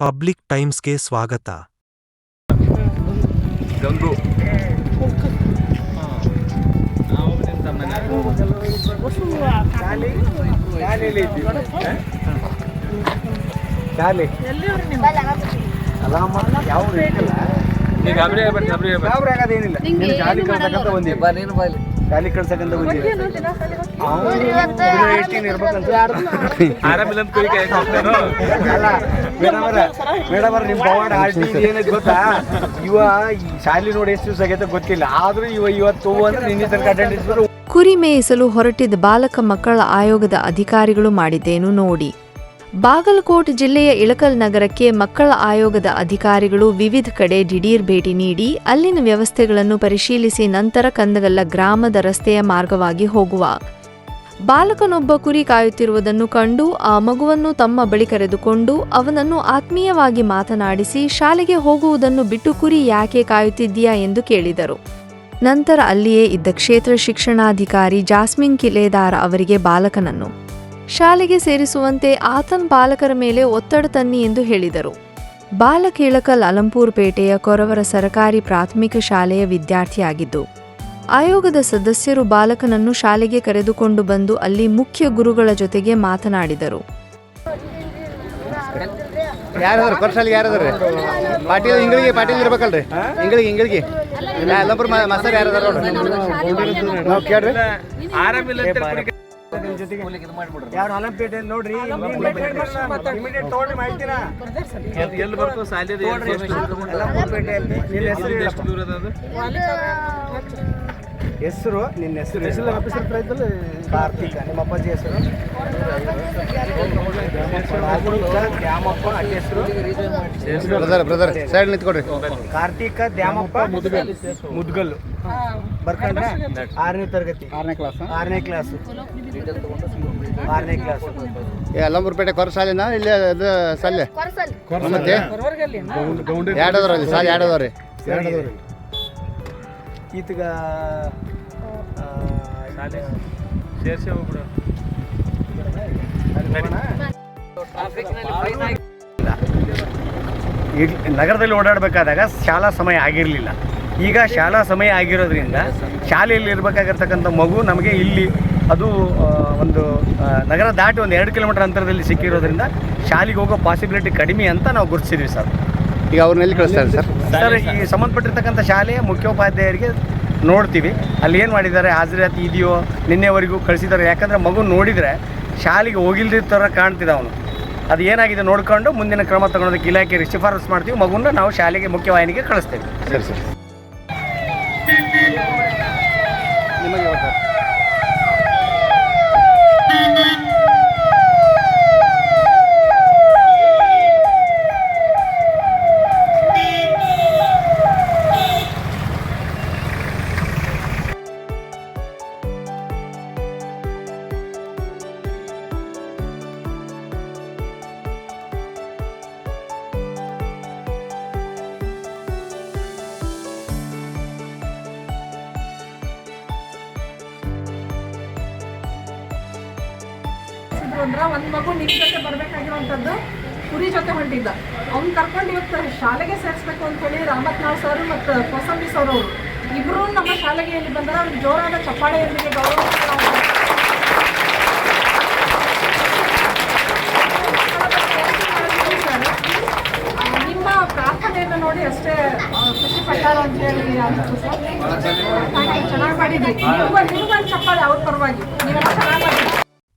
Public ಟೈಮ್ಸ್ಗೆ ಸ್ವಾಗತ. ಗಂಗು. ನಾವು ನಿಂತ ಮನೆ ಶಾಲೆ ಅಲಾಮ ಯಾವ ನೀ ಗಾಬರಿ ಆಗ್ಬೇಡಿ ಗಾಬರಿ ಆಗ್ಬೇಡಿ ಗಾಬರಿ ಆಗೋದೇನಿಲ್ಲ ನೀನು ಶಾಲೆ ಕಳ್ಸಕ್ಕಂತ ಬಂದಿ ಶಾಲೆ ಕಳ್ಸಕ್ಕಂತ ಬಂದಿ ಏಯ್ಟೀನ್ ಇರ್ಬೇಕಂತ? ಆರಾಮಿಲ್ಲ ಅಂತ ಕುರಿ ಕೈ ಹಾಕ್ತೇನೋ ಅಲ್ಲ ಮೇಡಮ್ ಅವರ ಮೇಡಮ್ ಅವ್ರ ನಿಮ್ಮ ಪವಾಡ ಆರ್ಟಿ ಏನೈತೆ ಗೊತ್ತಾ? ಇವ ಈ ಶಾಲೆ ನೋಡಿ ಎಷ್ಟು ದಿವಸ ಆಗೈತೆ ಗೊತ್ತಿಲ್ಲ. ಆದ್ರೂ ಇವ ಇವತ್ತು ಅಂದ್ರೆ ನಿನ್ನೆ ತನಕ ಅಟೆಂಡೆನ್ಸ್ ಕುರಿ ಮೇಯಿಸಲು ಹೊರಟಿದ್ದ ಬಾಲಕ ಮಕ್ಕಳ ಆಯೋಗದ ಅಧಿಕಾರಿಗಳು ಮಾಡಿದ್ದೇನು ನೋಡಿ. ಬಾಗಲಕೋಟ್ ಜಿಲ್ಲೆಯ ಇಳಕಲ್ ನಗರಕ್ಕೆ ಮಕ್ಕಳ ಆಯೋಗದ ಅಧಿಕಾರಿಗಳು ವಿವಿಧ ಕಡೆ ದಿಢೀರ್ ಭೇಟಿ ನೀಡಿ, ಅಲ್ಲಿನ ವ್ಯವಸ್ಥೆಗಳನ್ನು ಪರಿಶೀಲಿಸಿ ನಂತರ ಕಂದಗಲ್ಲ ಗ್ರಾಮದ ರಸ್ತೆಯ ಮಾರ್ಗವಾಗಿ ಹೋಗುವ. ಬಾಲಕನೊಬ್ಬ ಕುರಿ ಕಾಯುತ್ತಿರುವುದನ್ನು ಕಂಡು, ಆ ಮಗುವನ್ನು ತಮ್ಮ ಬಳಿ ಕರೆದುಕೊಂಡು ಅವನನ್ನು ಆತ್ಮೀಯವಾಗಿ ಮಾತನಾಡಿಸಿ, ಶಾಲೆಗೆ ಹೋಗುವುದನ್ನು ಬಿಟ್ಟು ಕುರಿ ಯಾಕೆ ಕಾಯುತ್ತಿದ್ದೀಯಾ ಎಂದು ಕೇಳಿದರು. ನಂತರ ಅಲ್ಲಿಯೇ ಇದ್ದ ಕ್ಷೇತ್ರ ಶಿಕ್ಷಣಾಧಿಕಾರಿ ಜಾಸ್ಮಿನ್ ಕಿಲೇದಾರ ಅವರಿಗೆ ಬಾಲಕನನ್ನು ಶಾಲೆಗೆ ಸೇರಿಸುವಂತೆ ಆತನ್ ಬಾಲಕರ ಮೇಲೆ ಒತ್ತಡ ತನ್ನಿ ಎಂದು ಹೇಳಿದರು. ಬಾಲಕೇಳಕಲ್ ಅಲಂಪೂರ್ ಪೇಟೆಯ ಕೊರವರ ಸರಕಾರಿ ಪ್ರಾಥಮಿಕ ಶಾಲೆಯ ವಿದ್ಯಾರ್ಥಿಯಾಗಿದ್ದು ಆಯೋಗದ ಸದಸ್ಯರು ಬಾಲಕನನ್ನು ಶಾಲೆಗೆ ಕರೆದುಕೊಂಡು ಬಂದು ಅಲ್ಲಿ ಮುಖ್ಯ ಗುರುಗಳ ಜೊತೆಗೆ ಮಾತನಾಡಿದರು. ಯಾರದಾರ ಕೊರ್ಸಲ್ಲಿ ಯಾರದಾರ? ಪಾಟೀಲ್ ಇಂಗಳಿಗೆ ಪಾಟೀಲ್ ಇರ್ಬೇಕಲ್ರಿ? ಇಂಗಳಿಗೆ ಇಂಗಳಿಗೆ ಎಲ್ಲೊಬ್ರು ಮಾಸ್ತರ್ ಯಾರದಾರ? ನೋಡ್ರಿ ನಾವು ಕೇಳ್ರಿ. ಆರಾಮಿಲ್ಲ ಕೈ- ಯಾರು ಅಲಂಪೇಟೆ ನೋಡ್ರಿ? ಇಮಿಡಿಯೇಟ್ ಎಲ್ಲಿ- ಬರ್ತದೆ ಹೆಸರು ಎಷ್ಟು ಅದು ಹೆಸರು ನಿನ್ನ ಹೆಸರು ಕಾರ್ತಿಕ ನಿಮ್ಮ ಅಪ್ಪಾಜಿ ಹೆಸರು? ಕಾರ್ತಿಕ ದ್ಯಾಮಪ್ಪ ಅಡ್ಡ ಹೆಸರು? ಬ್ರದರ್ ಬ್ರದರ್ ಸೈಡ್ ನಿಂತ್ಕೊಡ್ರಿ. ಕಾರ್ತಿಕ ದ್ಯಾಮಪ್ಪ? ಮುದ್ಗಲ್. ಮುದ್ಗಲ್ಲು ಬರ್ಕೊಂಡ್ರೆ? ಆರನೇ ತರಗತಿ. ಆರನೇ ಕ್ಲಾಸ್ ಆರನೇ ಕ್ಲಾಸ್ ಆರನೇ ಕ್ಲಾಸ್ ಏ ಕೊರಸಾಲಿನ? ಕೊರ ಸಾಲಿನ ಇಲ್ಲಿ ಅದು ಸಾಲೆ ಮತ್ತೆ? ಎರಡದವ್ರಲ್ಲಿ ಎರಡದವ್ರಿ ಸಾಲಿ ಎರಡು ಅದಾವ್ರಿ ಈತಗ ಆ, ಶಾಲೆ. ಸೇರ್ಸಿ ಹೋಗ್ಬಿಡು. ಈಗ ನಗರದಲ್ಲಿ ಓಡಾಡಬೇಕಾದಾಗ ಶಾಲಾ ಸಮಯ ಆಗಿರಲಿಲ್ಲ. ಈಗ ಶಾಲಾ ಸಮಯ ಆಗಿರೋದ್ರಿಂದ ಶಾಲೆಯಲ್ಲಿ ಇರಬೇಕಾಗಿರ್ತಕ್ಕಂಥ ಮಗು ನಮಗೆ ಇಲ್ಲಿ ಅದು ಒಂದು ನಗರ ದಾಟಿ ಒಂದು ಎರಡು ಕಿಲೋಮೀಟರ್ ಅಂತರದಲ್ಲಿ ಸಿಕ್ಕಿರೋದ್ರಿಂದ ಶಾಲೆಗೆ ಹೋಗೋ ಪಾಸಿಬಿಲಿಟಿ ಕಡಿಮೆ ಅಂತ ನಾವು ಗುರುತಿಸಿದ್ವಿ ಸರ್. ಈಗ ಅವ್ರನ್ನ ಎಲ್ಲಿ ಕಳಿಸ್ತಾರೆ ಸರ್? ಸರ್ ಈ ಸಂಬಂಧಪಟ್ಟಿರ್ತಕ್ಕಂಥ ಶಾಲೆಯ ಮುಖ್ಯೋಪಾಧ್ಯಾಯರಿಗೆ ನೋಡ್ತೀವಿ. ಅಲ್ಲಿ ಏನು ಮಾಡಿದ್ದಾರೆ? ಹಾಜರಾತಿ ಇದೆಯೋ? ನಿನ್ನೆವರೆಗೂ ಕಳಿಸಿದ್ದಾರೆ. ಯಾಕಂದರೆ ಮಗು ನೋಡಿದರೆ ಶಾಲೆಗೆ ಹೋಗಿಲ್ದ ಥರ ಕಾಣ್ತಿದ್ದ ಅವನು. ಅದು ಏನಾಗಿದೆ ನೋಡ್ಕೊಂಡು ಮುಂದಿನ ಕ್ರಮ ತಗೊಳೋದಕ್ಕೆ ಇಲಾಖೆಗೆ ಶಿಫಾರಸು ಮಾಡ್ತೀವಿ. ಮಗುನ ನಾವು ಶಾಲೆಗೆ ಮುಖ್ಯವಾಹಿನಿಗೆ ಕಳಿಸ್ತೇವೆ. ಸರಿ ಸರ್. ಅಂದ್ರ ಒಂದ್ ಮಗು ನಿಮ್ ಜೊತೆ ಬರ್ಬೇಕಾಗಿರುವಂತದ್ದು ಕುರಿ ಜೊತೆ ಹೊಂಟಿದ್ದ. ಅವ್ನ್ ಕರ್ಕೊಂಡು ಇವತ್ತು ಶಾಲೆಗೆ ಸೇರಿಸ್ಬೇಕು ಅಂತ ಹೇಳಿ ರಾಮತ್ನಾಳ್ ಸರ್ ಮತ್ತು ಕೋಸಂಬಿ ಸರ್ ಅವರು. ಇಬ್ರು ನಮ್ಮ ಶಾಲೆಗೆ ಇಲ್ಲಿ ಬಂದರೆ ಅವ್ರಿಗೆ ಜೋರಾದ ಚಪ್ಪಾಳೆಯೊಂದಿಗೆ ಗೌರವ ನಿಮ್ಮ ಪ್ರಾರ್ಥನೆಯನ್ನು ನೋಡಿ ಅಷ್ಟೇ ಖುಷಿ ಪಟ್ಟಾರ ಅಂತ ಹೇಳಿ ಸರ್. ಚೆನ್ನಾಗಿ ಮಾಡಿದ್ರಿ. ನಿಮ್ಗೊಂದು ನಿಮ್ಗೊಂದು ಚಪ್ಪಾಳೆ ಅವ್ರ ಪರವಾಗಿ. ನೀವು ಚೆನ್ನಾಗಿ ಮಾಡಿದ್ರಿ.